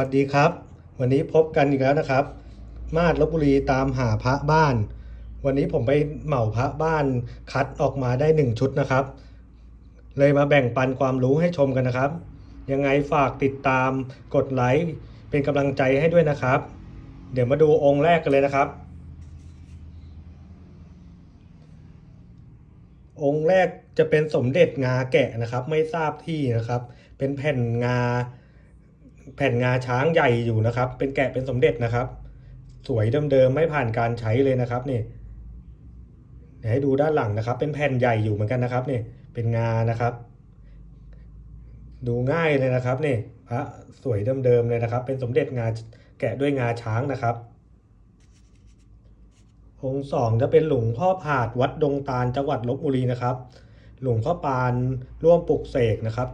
วัสดีครับ วันนี้พบกันอีกแล้วนะครับ มาดลบบุรีตามหาพระบ้าน วันนี้ผมไปเหมาพระบ้านคัดออกมาได้หนึ่งชุดนะครับ เลยมาแบ่งปันความรู้ให้ชมกันนะครับ ยังไงฝากติดตามกดไลค์เป็นกำลังใจให้ด้วยนะครับ เดี๋ยวมาดูองค์แรกกันเลยนะครับ องค์แรกจะเป็นสมเด็จงาแกะนะครับ ไม่ทราบที่นะครับ เป็นแผ่นงา แผ่นงาช้างใหญ่อยู่นะครับ เป็นแกะเป็นสมเด็จนะครับ สวยเดิมๆไม่ผ่านการใช้เลยนะครับนี่เดี๋ยวให้ดูด้านหลังนะครับ เป็นแผ่นใหญ่อยู่เหมือนกันนะครับนี่เป็นงานะครับ ดูง่ายเลยนะครับนี่พระสวยเดิมๆเลยนะครับ เป็นสมเด็จงาแกะด้วยงาช้างนะครับองค์สองจะเป็นหลวงพ่อผาดวัดดงตาลจังหวัดลบบุรีนะครับ หลวงพ่อปานร่วมปลุกเสกนะครับ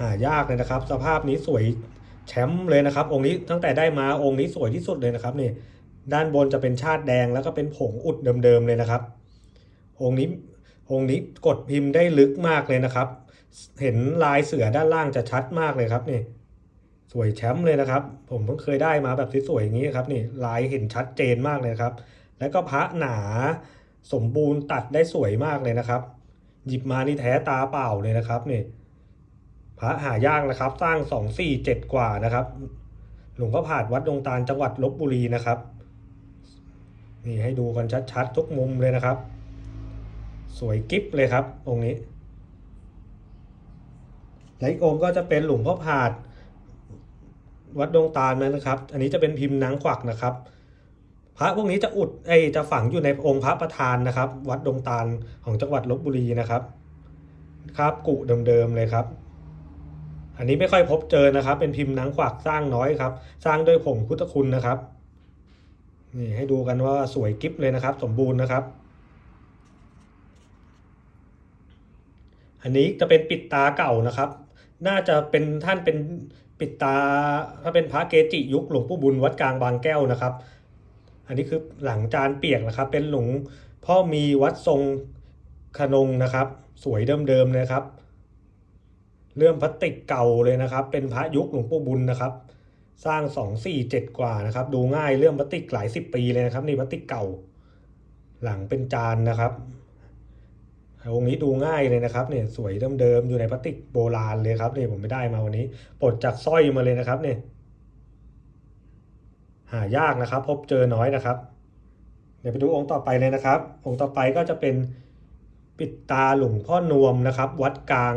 หายากเลยนะครับ สภาพนี้สวย แชมป์เลยนะครับ องค์นี้ตั้งแต่ได้มาองค์นี้สวยที่สุดเลยนะครับนี่ด้านบนจะเป็นชาติแดงแล้วก็เป็นผงอุดเดิมๆเลยนะครับ องค์นี้องค์นี้กดพิมพ์ได้ลึกมากเลยนะครับ เห็นลายเสือด้านล่างจะชัดมากเลยครับนี่สวยแชมป์เลยนะครับ ผมเพิ่งเคยได้มาแบบสวยๆอย่างนี้ครับนี่ลายเห็นชัดเจนมากเลยครับ แล้วก็พระหนาสมบูรณ์ตัดได้สวยมากเลยนะครับ หยิบมานี่แท้ตาเปล่าเลยนะครับนี่ พระหายากนะครับ สร้างสองสี่เจ็ดกว่านะครับ หลวงพ่อผาดวัดดงตาลจังหวัดลบบุรีนะครับ นี่ให้ดูกันชัดๆทุกมุมเลยนะครับ สวยกิ๊บเลยครับองค์นี้ และอีกองค์ก็จะเป็นหลวงพ่อผาดวัดดงตาลนะครับ อันนี้จะเป็นพิมพ์นางขวักนะครับ พระพวกนี้จะอุดไอจะฝังอยู่ในองค์พระประธานนะครับ วัดดงตาลของจังหวัดลบบุรีนะครับครับกุเดิมๆเลยครับ อันนี้ไม่ค่อยพบเจอนะครับ เป็นพิมพ์นางขวักสร้างน้อยครับ สร้างด้วยผงพุทธคุณนะครับ นี่ให้ดูกันว่าสวยกิ๊บเลยนะครับ สมบูรณ์นะครับ อันนี้จะเป็นปิดตาเก่านะครับ น่าจะเป็นท่านเป็นปิดตาถ้าเป็นพระเกจิยุคหลวงปู่บุญวัดกลางบางแก้วนะครับ อันนี้คือหลังจานเปียกนะครับ เป็นหลวงพ่อมีวัดทรงขนงนะครับ สวยเดิมๆเลยครับ เรื่องพลาสติกเก่าเลยนะครับ เป็นพระยุคหลวงปู่บุญนะครับ สร้างสองสี่เจ็ดกว่านะครับ ดูง่ายเรื่องพลาสติกหลายสิบปีเลยนะครับนี่พลาสติกเก่า หลังเป็นจานนะครับองค์นี้ดูง่ายเลยนะครับเนี่ยสวยเดิมๆอยู่ในพลาสติกโบราณเลยครับเนี่ยผมไม่ได้มาวันนี้ปลดจากสร้อยมาเลยนะครับเนี่ยหายากนะครับ พบเจอน้อยนะครับ เดี๋ยวไปดูองค์ต่อไปเลยนะครับ องค์ต่อไปก็จะเป็นปิดตาหลวงพ่อนวมนะครับ วัดกลาง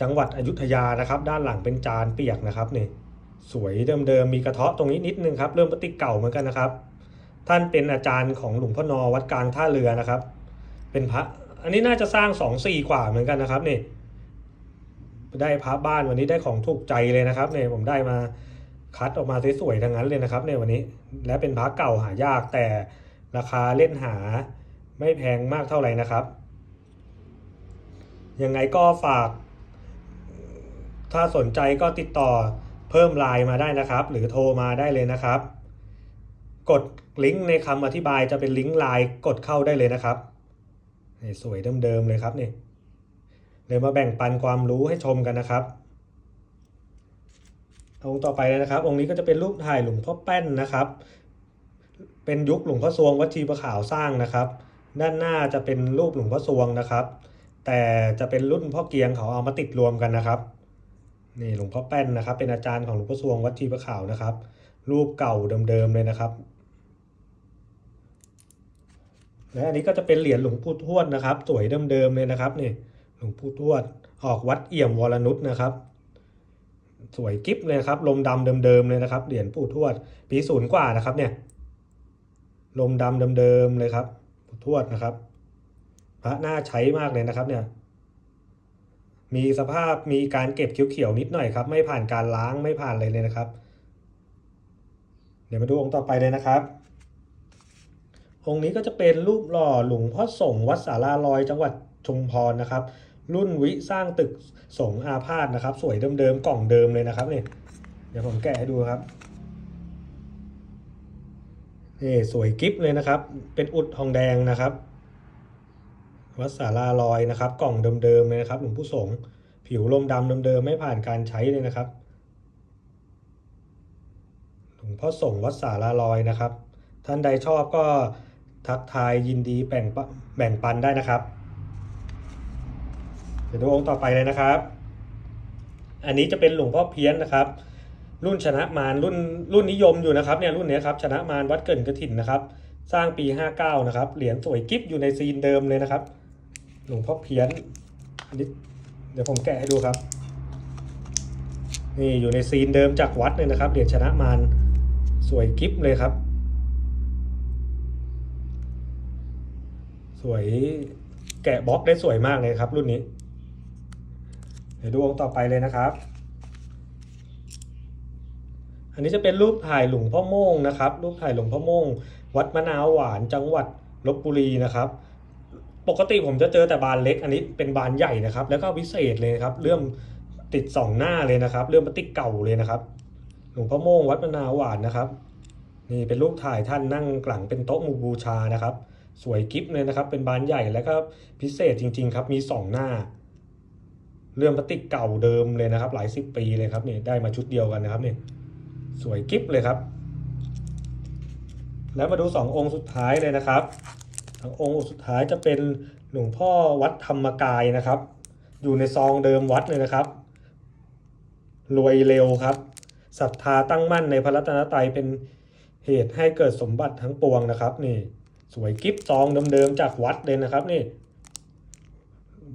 จังหวัดอยุธยานะครับ ด้านหลังเป็นจานเปียกนะครับนี่สวยเดิมๆมีกระเทาะตรงนี้นิดนึงครับ เริ่มปฏิกเก่าเหมือนกันนะครับ ท่านเป็นอาจารย์ของหลวงพ่อนอวัดกลางท่าเรือนะครับ เป็นพระอันนี้น่าจะสร้างสองสี่กว่าเหมือนกันนะครับนี่ได้พระบ้านวันนี้ได้ของถูกใจเลยนะครับเนี่ยผมได้มาคัดออกมาสวยๆทั้งนั้นเลยนะครับในวันนี้ และเป็นพระเก่าหายากแต่ราคาเล่นหาไม่แพงมากเท่าไหร่นะครับ ยังไงก็ฝาก ถ้าสนใจก็ติดต่อเพิ่มไลน์มาได้นะครับ หรือโทรมาได้เลยนะครับ กดลิงก์ในคำอธิบายจะเป็นลิงก์ไลน์กดเข้าได้เลยนะครับนี่สวยเดิมๆเลยครับนี่เลยมาแบ่งปันความรู้ให้ชมกันนะครับองค์ต่อไปเลยนะครับ องค์นี้ก็จะเป็นรูปถ่ายหลวงพ่อแป้นนะครับ เป็นยุคหลวงพ่อสวงวัดชีประขาวสร้างนะครับ ด้านหน้าจะเป็นรูปหลวงพ่อสวงนะครับ แต่จะเป็นรุ่นพ่อเกียงเขาเอามาติดรวมกันนะครับ นี่หลวงพ่อแป้นนะครับ เป็นอาจารย์ของหลวงพ่อสวงวัดชีประขาวนะครับ รูปเก่าเดิมๆเลยนะครับ และอันนี้ก็จะเป็นเหรียญหลวงปู่ทวดนะครับ สวยเดิมๆเลยนะครับนี่หลวงปู่ทวดออกวัดเอี่ยมวรนุชนะครับสวยกิ๊บเลยครับ ลมดำเดิมๆเลยนะครับ เหรียญปู่ทวด ปีศูนย์กว่านะครับ เนี่ย ลมดำเดิมๆเลยครับปู่ทวดนะครับ พระน่าใช้มากเลยนะครับ เนี่ย มีสภาพมีการเก็บเขียวๆนิดหน่อยครับ ไม่ผ่านการล้างไม่ผ่านอะไรเลยนะครับ เดี๋ยวมาดูองค์ต่อไปเลยนะครับ องค์นี้ก็จะเป็นรูปหล่อหลวงพ่อส่งวัดสาราลอยจังหวัดชุมพรนะครับ รุ่นวิสร้างตึกสงอาพาธนะครับ สวยเดิมๆกล่องเดิมเลยนะครับเนี่ยเดี๋ยวผมแกะให้ดูครับนี่สวยกิฟเลยนะครับ เป็นอุดทองแดงนะครับ วัดสาราลอยนะครับ กล่องเดิมๆเลยนะครับหลวงผู้สงผิวลมดำเดิมๆไม่ผ่านการใช้เลยนะครับหลวงพ่อสงวัดสาราลอยนะครับ ท่านใดชอบก็ทักทายยินดีแบ่งปะแบ่งปันได้นะครับ เดี๋ยวดูองค์ต่อไปเลยนะครับ อันนี้จะเป็นหลวงพ่อเพี้ยนนะครับ รุ่นชนะมารรุ่นรุ่นนิยมอยู่นะครับเนี่ยรุ่นนี้ครับชนะมารวัดเกินกระถินนะครับ สร้างปี 59 นะครับ เหรียญสวยกิ๊บอยู่ในซีนเดิมเลยนะครับ หลวงพ่อเพี้ยนอันนี้เดี๋ยวผมแกะให้ดูครับ นี่อยู่ในซีนเดิมจากวัดเลยนะครับเหรียญชนะมารสวยกิ๊บเลยครับ สวยแกะบล็อกได้สวยมากเลยครับ รุ่นนี้ เดี๋ยวดูองค์ต่อไปเลยนะครับ อันนี้จะเป็นรูปถ่ายหลวงพ่อโมงนะครับ รูปถ่ายหลวงพ่อโมง วัดมะนาวหวานจังหวัดลบบุรีนะครับ ปกติผมจะเจอแต่บานเล็ก อันนี้เป็นบานใหญ่นะครับ แล้วก็พิเศษเลยครับ เรื่องติดสองหน้าเลยนะครับ เรื่องปฏิกเก่าเลยนะครับ หลวงพ่อโมงวัดมะนาวหวานนะครับ นี่เป็นรูปถ่ายท่านนั่งกลังเป็นโต๊ะมูบูชานะครับ สวยกิฟเลยนะครับ เป็นบานใหญ่แล้วก็พิเศษจริง ๆ ครับ มีสองหน้า เรื่องพลาสติกเก่าเดิมเลยนะครับ หลายสิบปีเลยครับนี่ได้มาชุดเดียวกันนะครับนี่สวยกิฟเลยครับ แล้วมาดูสององค์สุดท้ายเลยนะครับ องค์สุดท้ายจะเป็นหลวงพ่อวัดธรรมกายนะครับ อยู่ในซองเดิมวัดเลยนะครับ รวยเร็วครับศรัทธาตั้งมั่นในพระรัตนตรัยเป็นเหตุให้เกิดสมบัติทั้งปวงนะครับ นี่ สวยกิฟซองเดิมๆจากวัดเลยนะครับ นี่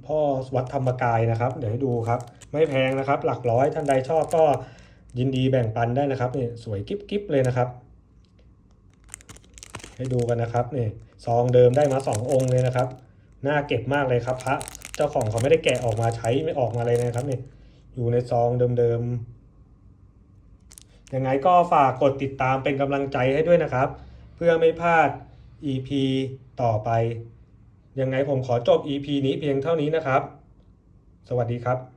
พ่อวัดธรรมกายนะครับ เดี๋ยวให้ดูครับ ไม่แพงนะครับ หลักร้อยท่านใดชอบก็ยินดีแบ่งปันได้นะครับนี่สวยกิ๊บกิ๊บเลยนะครับ ให้ดูกันนะครับนี่ซองเดิมได้มาสององค์เลยนะครับน่าเก็บมากเลยครับพระเจ้าของเขาไม่ได้แกะออกมาใช้ไม่ออกมาเลยนะครับนี่อยู่ในซองเดิมๆยังไงก็ฝากกดติดตามเป็นกำลังใจให้ด้วยนะครับ เพื่อไม่พลาด EP ต่อไป ยังไงผมขอจบ EP นี้เพียงเท่านี้นะครับ สวัสดีครับ